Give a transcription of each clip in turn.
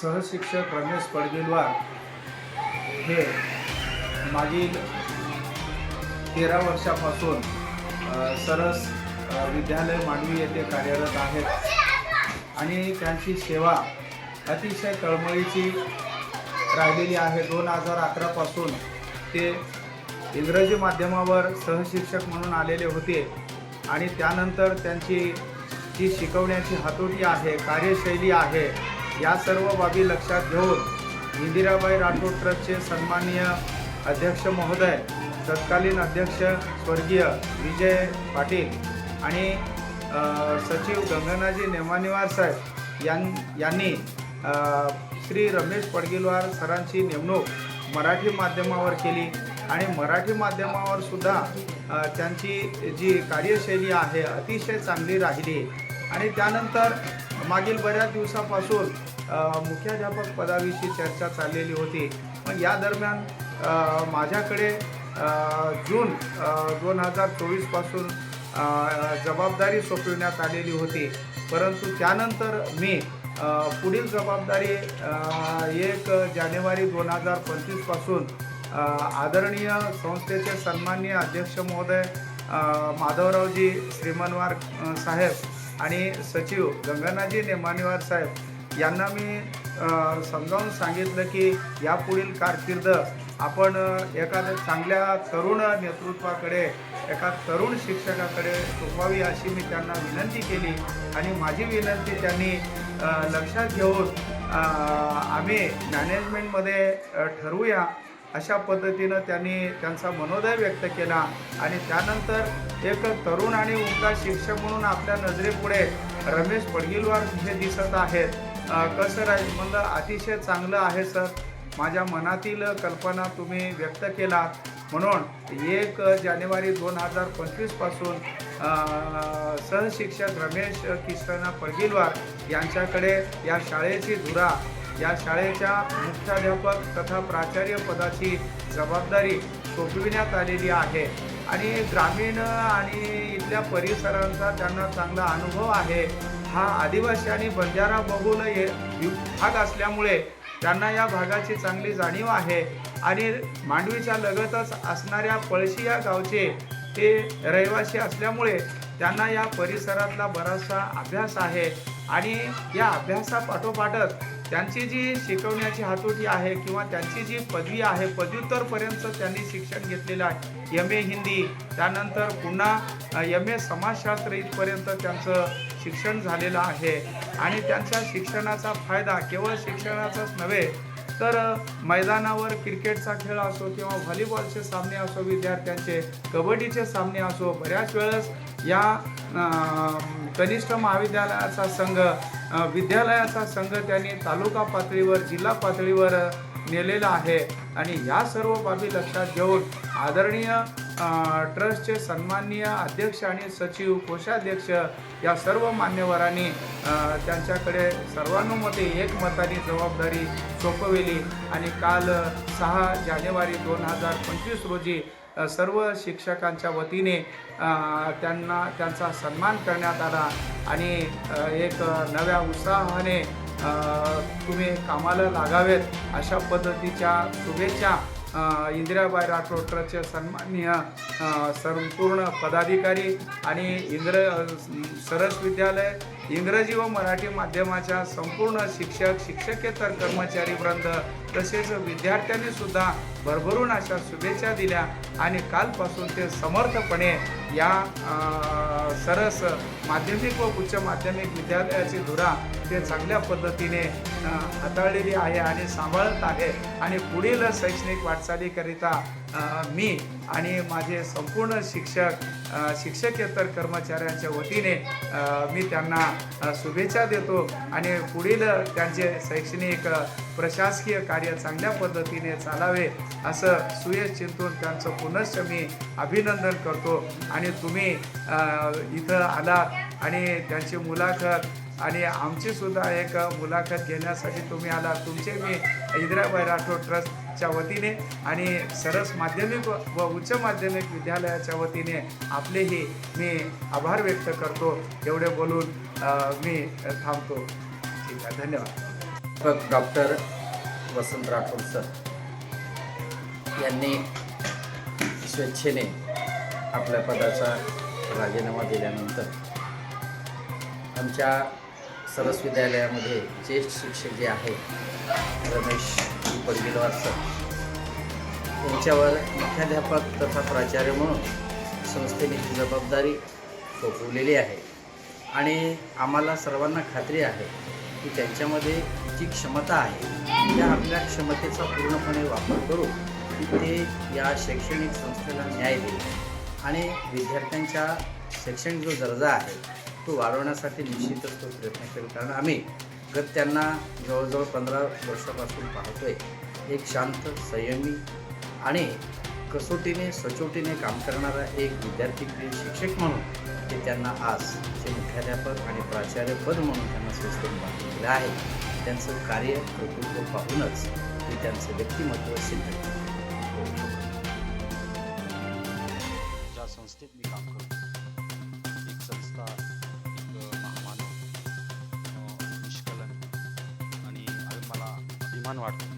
सहशिक्षक रमेश पडगिलवार हे मागील तेरा वर्षापासून सरस विद्यालय मांडवी येथे कार्यरत आहेत. आणि त्यांची सेवा अतिशय तळमळीची राहिलेली आहे. दोन हजार अकरापासून ते इंग्रजी माध्यमावर सहशिक्षक म्हणून आलेले होते आणि त्यानंतर त्यांची जी शिकवण्याची हातोटी आहे कार्यशैली आहे या सर्व बाबी लक्षात घेऊन इंदिराबाई राठोड ट्रस्टचे सन्माननीय अध्यक्ष महोदय तत्कालीन अध्यक्ष स्वर्गीय विजय पाटील आणि सचिव गंगनाजी नेमानिवार साहेब यां यांनी श्री रमेश पडगिलवार सरांची नेमणूक मराठी माध्यमावर केली आणि मराठी माध्यमावर सुद्धा त्यांची जी कार्यशैली आहे अतिशय चांगली राहिली. आणि त्यानंतर मागील बऱ्याच दिवसापासून मुख्याध्यापक पदाविषयी चर्चा चाललेली होती. मग या दरम्यान माझ्याकडे जून दोन हजार चोवीसपासून जबाबदारी सोपविण्यात आलेली होती. परंतु त्यानंतर मी पुढील जबाबदारी एक जानेवारी दोन हजार पंचवीसपासून आदरणीय संस्थेचे सन्माननीय अध्यक्ष महोदय माधवरावजी श्रीमनवार साहेब आणि सचिव गंगानाजी नेमानीवार साहेब यांना मी समजावून सांगितलं की यापुढील कारकीर्द आपण एखाद्या चांगल्या तरुण नेतृत्वाकडे एका तरुण शिक्षकाकडे सोपवावी अशी मी त्यांना विनंती केली. आणि माझी विनंती त्यांनी लक्षात घेऊन आम्ही मॅनेजमेंटमध्ये ठरवूया. अशा पद्धतीनं त्यांनी त्यांचा मनोदय व्यक्त केला. आणि त्यानंतर एक तरुण आणि उमदा शिक्षक म्हणून आपल्या नजरेपुढे रमेश पडगिलवार हे दिसत आहेत. कसं राहील? म्हणलं अतिशय चांगलं आहे सर. माझ्या मनातील कल्पना तुम्ही व्यक्त केला. म्हणून एक जानेवारी दोन हजार पंचवीसपासून सहशिक्षक रमेश किसन पडगिलवार यांच्याकडे या शाळेची धुरा या शाळेच्या मुख्याध्यापक तथा प्राचार्य पदाची जबाबदारी सोपविण्यात आलेली आहे. आणि ग्रामीण आणि इथल्या परिसरांचा त्यांना चांगला अनुभव आहे. हा आदिवासी आणि बंजारा बहुल भाग असल्यामुळे त्यांना या भागाची चांगली जाणीव आहे. आणि मांडवीच्या लगतच असणाऱ्या पळशी या गावचे ते रहिवासी असल्यामुळे त्यांना या परिसरातला बराचसा अभ्यास आहे. आणि या अभ्यासापाठोपाठच त्यांची जी शिकवण्याची हातोटी आहे किंवा त्यांची जी पदवी आहे पदव्युत्तरपर्यंत त्यांनी शिक्षण घेतलेलं आहे. एम ए हिंदी त्यानंतर पुन्हा एम ए समाजशास्त्र इथपर्यंत त्यांचं शिक्षण झालेलं आहे. आणि त्यांच्या शिक्षणाचा फायदा केवळ शिक्षणाचाच नव्हे तर मैदानावर क्रिकेटचा खेळ असो किंवा व्हॉलीबॉलचे सामने असो विद्यार्थ्यांचे कबड्डीचे सामने असो बऱ्याच वेळेस या कनिष्ठ महाविद्यालयाचा संघ विद्यालयाचा संघ त्यांनी तालुका पातळीवर जिल्हा पातळीवर नेलेला आहे. आणि या सर्व बाबी लक्षात घेऊन आदरणीय ट्रस्टचे सन्माननीय अध्यक्ष आणि सचिव कोषाध्यक्ष या सर्व मान्यवरांनी त्यांच्याकडे सर्वानुमते एकमताने जबाबदारी सोपविली. आणि काल सहा जानेवारी दोन हजार पंचवीस रोजी सर्व शिक्षकांच्या वतीने त्यांना त्यांचा सन्मान करण्यात आला आणि एक नव्या उत्साहाने तुम्ही कामाला लागावेत अशा पद्धतीच्या शुभेच्छा इंदिराबाई राठोड ट्रस्टचे सन्माननीय संपूर्ण पदाधिकारी आणि इंग्र सरस विद्यालय इंग्रजी व मराठी माध्यमाच्या संपूर्ण शिक्षक शिक्षकेतर कर्मचारी वृंद तसेच विद्यार्थ्यांनी सुद्धा भरभरून अशा शुभेच्छा दिल्या आणि कालपासून ते समर्थपणे या सरस माध्यमिक व उच्च माध्यमिक विद्यालयाची धुरा ते चांगल्या पद्धतीने हाताळलेली आहे आणि सांभाळत आहे. आणि पुढील शैक्षणिक वाटचालीकरिता मी आणि माझे संपूर्ण शिक्षक शिक्षकेतर कर्मचाऱ्यांच्या वतीने मी त्यांना शुभेच्छा देतो आणि पुढील त्यांचे शैक्षणिक प्रशासकीय कार्य चांगल्या पद्धतीने चालावे असं सुयश चिंतून त्यांचं पुनश्च मी अभिनंदन करतो. आणि तुम्ही इथं आलात आणि त्यांची मुलाखत आणि आमची सुद्धा एक मुलाखत घेण्यासाठी तुम्ही आला. तुमचे मी इंदिराबाई राठोड ट्रस्टच्या वतीने आणि सरस माध्यमिक व- उच्च माध्यमिक विद्यालयाच्या वतीने आपलेही मी आभार व्यक्त करतो. एवढे बोलून मी थांबतो. ठीक आहे धन्यवाद. डॉक्टर वसंत राठोड सर यांनी स्वेच्छेने आपल्या पदाचा राजीनामा दिल्यानंतर आमच्या सरस विद्यालयामध्ये ज्येष्ठ शिक्षक जे आहेत रमेश पडगिलवार सर यांच्यावर मुख्याध्यापक तथा प्राचार्य म्हणून संस्थेने ही जबाबदारी सोपवलेली आहे. आणि आम्हाला सर्वांना खात्री आहे की त्यांच्यामध्ये जी क्षमता आहे त्या आपल्या क्षमतेचा पूर्णपणे वापर करून ते या शैक्षणिक संस्थेला न्याय देईल. आणि विद्यार्थ्यांच्या शैक्षणिक जो दर्जा आहे तो वाढवण्यासाठी निश्चितच तो प्रयत्न करेल. कारण आम्ही गत त्यांना जवळजवळ पंधरा वर्षापासून पाहतोय एक शांत संयमी आणि कसोटीने सचोटीने काम करणारा एक विद्यार्थी प्रिय शिक्षक म्हणून ते त्यांना आज ते मुख्याध्यापक आणि प्राचार्यपद म्हणून त्यांना संस्थेत बांधलेलं आहे. त्यांचं कार्य कर्तृत्व पाहूनच ते त्यांचं व्यक्तिमत्व सिद्ध करू शकतो अभिमान वाटतो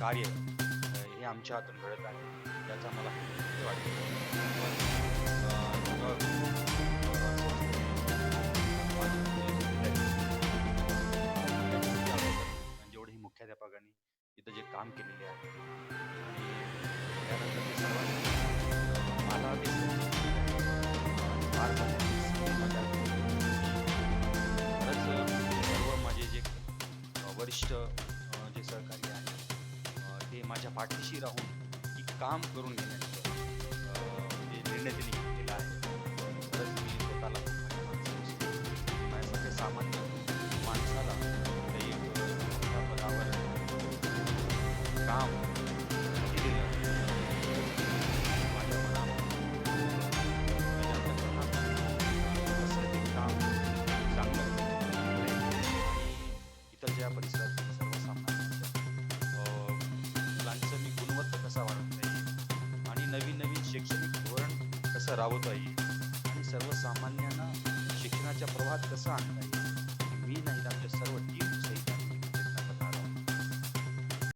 कार्य हे आमच्या हातून घडत आहे. याचा मला खूप आनंद जेवढे म्हणजे मुख्याध्यापकांनी इथं जे काम केलेले आहे. आणि त्यानंतर ते सर्वांनी मला खरंच सर्व माझे जे वरिष्ठ जे सहकारी माझ्या पाठीशी राहून की काम करून घेण्याचं म्हणजे निर्णय त्यांनी घेतलेला आहे. खरंच मी स्वतःला खूप सामान्य रावत आहे